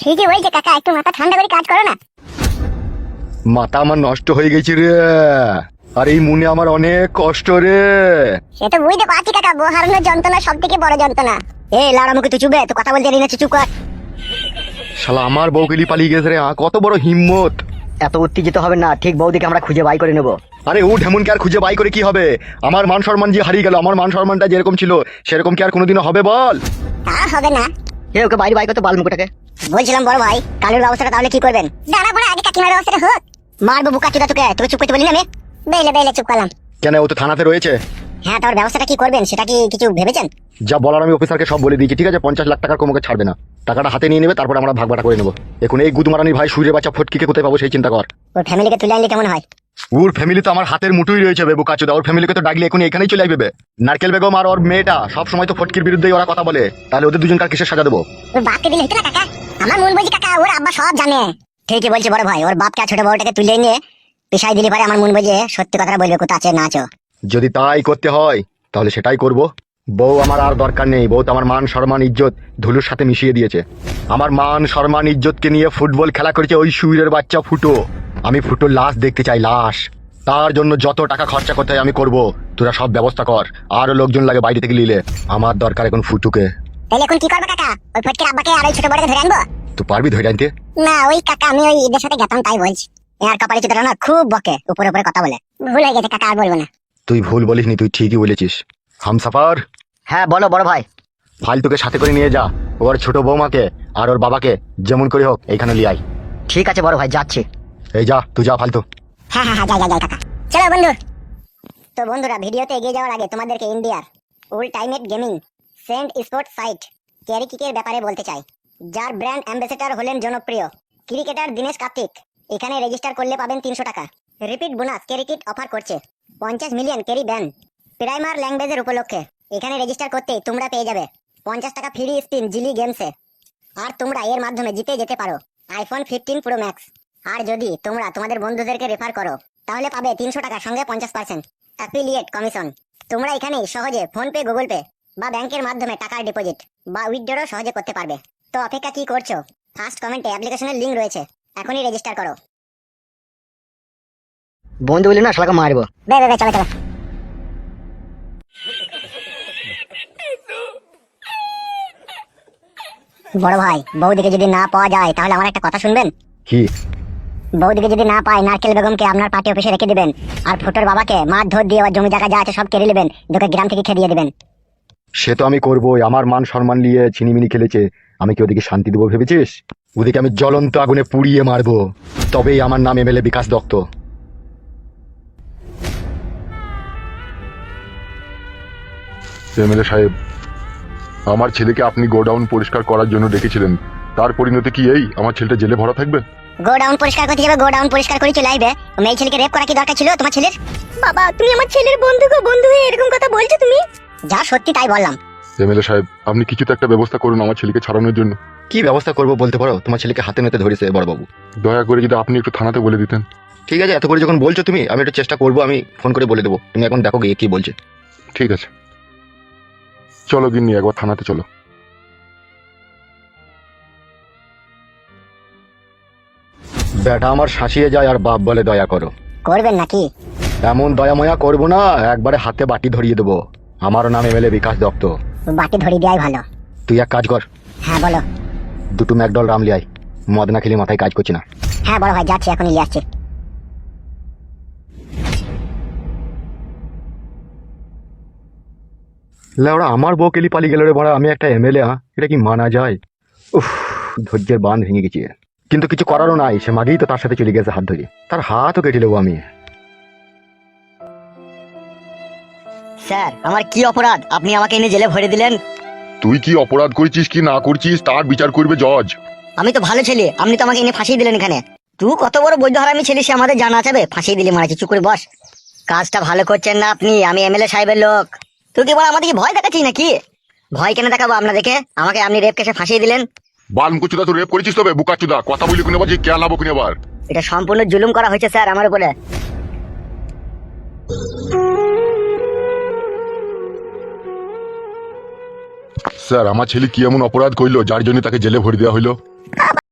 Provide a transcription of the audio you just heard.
ঠিকই বলছে কাকা একটু মাথা ঠান্ডা করে কাজ করো না। মাথা আমার নষ্ট হয়ে গেছে রে। আর এই মনে আমার অনেক কষ্ট রে। সে তো বুঝতে পারছি কাকা বউ হারানোর যন্ত্রণা সব থেকে বড় যন্ত্রণা। এ লাউড়া মুখে তুই চুপে তো কথা বলতে জানি না চুপ কর। শালা আমার বউকেলি পালিয়ে গেছে রে আ, কত বড় হিম্মত। এত উত্তেজিত হবে না ঠিক বৌদিকে আমরা খুঁজে বাই করে নেব। আরে ও ঢেমনকে আর খুঁজে বাই করে কি হবে? আমার মান সম্মান যে হারিয়ে গেল আমার মান সম্মানটা যেরকম ছিল সেরকম কি আর কোনোদিনও হবে বল? তা হবে না। এ ওকে বাইরে বাই করতে বাল মুখটাকে। বলছিলাম বড় ভাই কালুর ব্যবস্থাটা তাহলে কি করবেন? দাঁড়া বড় আগে কাকিমার ব্যবস্থাটা হোক। মারবো বুকা চুদা তোকে তোকে চুপ করতে বলি না আমি? বেলে বেলে চুপ করলাম। কেন ও তো থানাতে রয়েছে? হ্যাঁ তোর ব্যবস্থাটা কি করবেন? সেটা কি কিছু ভেবেছেন? যা বলার আমি অফিসারকে সব বলে দিয়েছি ঠিক আছে? পঞ্চাশ লাখ টাকার কমকে ছাড়বে না। টাকাটা হাতে নিয়ে নেবে তারপর আমরা ভাগবাটা করে নেব। এখন এই গুদমারানি ভাই সূর্যের বাচ্চা ফটকিকে কোথায় পাবো সেই চিন্তা কর। ওর ফ্যামিলিকে তুলে আনলে কেমন হয়? ওর ফ্যামিলি তো আমার হাতের মুঠোই রয়েছে বেবু কাচুদা। ওর ফ্যামিলিকে তো ডাকলে এখন এখানেই চলে আসবে। নারকেল বেগম আর ওর মেয়েটা সব সময় তো ফটকির বিরুদ্ধেই ওরা কথা বলে। তাহলে ওদের দুজনকার কিসের সাজা দেবো? বাপকে দিলে হতো না কাকা? আমার মন বলছি কাকা, ওর আব্বা সব জানে। ঠিকই বলছে বড় ভাই, ওর আর ছোট বউটাকে তুলে নিয়ে পেশায় দিলে পারে আমার মন বলছে সত্যি কথাটা বলবে কোথা আছে না আছো? যদি তাই করতে হয়, তাহলে সেটাই করব। বউ আমার আর দরকার নেই, বউ তো আমার মান, সম্মান, ইজ্জত ধুলুর সাথে মিশিয়ে দিয়েছে। আমার মান, সম্মান, ইজ্জতকে নিয়ে ফুটবল খেলা করেছে ওই সুইরের বাচ্চা ফুটো। আমি ফুটোর লাশ দেখতে চাই, লাশ। তার জন্য যত টাকা খরচা করতে হয় আমি করব। তোরা সব ব্যবস্থা কর, আরও লোকজন লাগে বাইরে থেকে নিলে। আমার দরকার এখন ফুটুকে। তাহলে এখন কি করব কাকা? ওই ফটকের আব্বাকে আর ওই ছোট বড়কে ধরে আনব? তুই পারবি ধরে আনতে? না ওই কাকা আমি ওই ঈদের সাথে গেতাম তাই বলছি। আর কপালে চিত্র না খুব বকে উপরে উপরে কথা বলে। ভুল হয়ে গেছে কাকা আর বলব না। তুই ভুল বলিসনি তুই ঠিকই বলেছিস। হামসাফার! হ্যাঁ বলো বড় ভাই। ফালতুকে সাথে করে নিয়ে যা ওর ছোট বৌমাকে আর ওর বাবাকে যেমন করে হোক এইখানে লিয়ে আয়। ঠিক আছে বড় ভাই যাচ্ছি। এই যা তুই যা ফালতু। হ্যাঁ হ্যাঁ হ্যাঁ যাই যাই যাই কাকা। চলো বন্ধু। তো বন্ধুরা ভিডিওতে এগিয়ে যাওয়ার আগে তোমাদেরকে ইন্ডিয়ার ultimate gaming send sport site, carry কিকের ব্যাপারে বলতে চাই। যার ব্র্যান্ড অ্যাম্বাসেডর হলেন জনপ্রিয়, ক্রিকেটার দীনেশ কার্তিক। এখানে রেজিস্টার করলে পাবেন তিনশো টাকা। Repeat bonus, carry kit offer করছে। পঞ্চাশ মিলিয়ন ক্যারি ব্যান। প্রাইমার ল্যাঙ্গুয়েজের উপলক্ষে। এখানে রেজিস্টার করতেই তোমরা পেয়ে যাবে। পঞ্চাশ টাকা ফ্রি স্পিন জিলি গেমসে। আর তোমরা এর মাধ্যমে জিতে যেতে পারো। IPhone fifteen pro max. আর যদি তোমরা তোমাদের বন্ধুদেরকে রেফার করো, তাহলে পাবে তিনশো টাকার সঙ্গে পঞ্চাশ পার্সেন্ট। Affiliate commission. তোমরা এখানে সহজে ফোনপে, গুগল পে বা ব্যাংকের মাধ্যমে টাকার ডিপোজিট বা উইথড্রও সহজে করতে পারবে। তো অপেক্ষা কি করছ? ফার্স্ট কমেন্টে অ্যাপ্লিকেশনের লিঙ্ক রয়েছে। এখনই রেজিস্টার করো। বন্ধু বলি না শালাকে মারবো। বে বে চলো চলো। বড় ভাই বৌদিকে যদি না পাওয়া যায় তাহলে আমার একটা কথা শুনবেন? কি? বৌদিকে যদি না পায় নারকেল বেগমকে আপনার পার্টি অফিসে রেখে দিবেন। আর ফটোর বাবাকে মার ধর দিয়ে জমি জায়গা যা আছে সব কেড়ে নেবেন। তোকে গ্রাম থেকে খেদিয়ে দিবেন। সে তো আমি করবোই আমার মান সম্মান নিয়ে ছিনিমিনি খেলেছে আমি কি ওদিকে শান্তি দেবো ভেবেছিস? ওদিকে আমি জ্বলন্ত আগুনে পুড়িয়ে মারবো তবেই আমার নাম এমএলএ বিকাশ দত্ত। এমএলএ সাহেব আমার ছেলেকে আপনি গোডাউন পরিষ্কার করার জন্য ডেকেছিলেন তার পরিণতি কি এই? আমার ছেলেটা জেলে ভরা থাকবে? গোডাউন পরিষ্কার করতে যাবে গোডাউন পরিষ্কার করে চলে আসবে। মেয়ে ছেলেকে রেপ করা কি দরকার ছিল তোমার ছেলের? বাবা তুমি আমার ছেলের বন্ধু গো বন্ধু হয়ে এরকম কথা বলছো তুমি? যা সত্যি তাই বললাম। এমএলএ সাহেব আপনি কিছু তো একটা ব্যবস্থা করুন আমার ছেলেকে ছাড়ানোর জন্য। কি ব্যবস্থা করব বলতে পারো? তোমার ছেলেকে হাতে নাতে ধরেছে বড়বাবু। দয়া করে যদি আপনি একটু থানাতে বলে দিতেন। ঠিক আছে এত করে যখন বলছো তুমি আমি একটু চেষ্টা করব আমি ফোন করে বলে দেবো। তুমি এখন দেখো গিয়ে কি বলছে। ঠিক আছে। চলো গিন্নি একবার থানাতে চলো। ব্যাটা আমার শাসিয়ে যায় আর বাপ বলে দয়া করো। করবেন নাকি? এমন দয়াময়া করব না একবারে হাতে বাটি ধরিয়ে দেবো। আমার নাম এমএলএ বিকাশ দত্ত। বাটি ধরি দেওয়াই ভালো। তুই এক কাজ কর। হ্যাঁ বলো। দুটো ম্যাকডল রাম আয় মদ না খেলে মাথায় কাজ করছি না। হ্যাঁ বড় ভাই যাচ্ছি এখন নিয়ে আসছি। লেওড়া আমার বউ কেলি পালিয়ে গেল রে বড়া আমি একটা এমএলএ হ্যাঁ? এটা কি মানা যায়? উফ ধৈর্যের বাঁধ ভেঙে গেছে। কিন্তু কিছু করারও নাই সে মাগেই তো তার সাথে চলে গেছে হাত ধরে। তার হাতও কেটে নেব আমি। স্যার আমার কি অপরাধ? আপনি আমাকে এনে জেলে ভরে দিলেন? তুই কি অপরাধ করেছিস কি না করছিস তার বিচার করবে জজ। আমি তো ভালো ছেলে আপনি তো আমাকে এনে ফাঁসিয়ে দিলেন এখানে। তুই কত বড় বৈধ হারামি ছেলে সে আমাদের জানা যাবে ফাঁসিয়ে দিলি মারাচ্ছি চুপ করে বস। কাজটা ভালো করছেন না আপনি আমি এমএলএ সাহেবের লোক। তুই কি বল আমাদেরকে ভয় দেখাচ্ছিস নাকি? ভয় কেন দেখাবো আপনাদেরকে? আমাকে আপনি রেপ কেসে ফাঁসিয়ে দিলেন। বাল মুকুচুদা তুই রেপ করেছিস তবে বুকাচুদা কথা বলি কোনে বাজি কে লাভ কোনে এটা সম্পূর্ণ জুলুম করা হয়েছে স্যার আমার উপরে। স্যার আমার ছেলে কি এমন অপরাধ করল যার জন্য তাকে জেলে ভরে দেওয়া হলো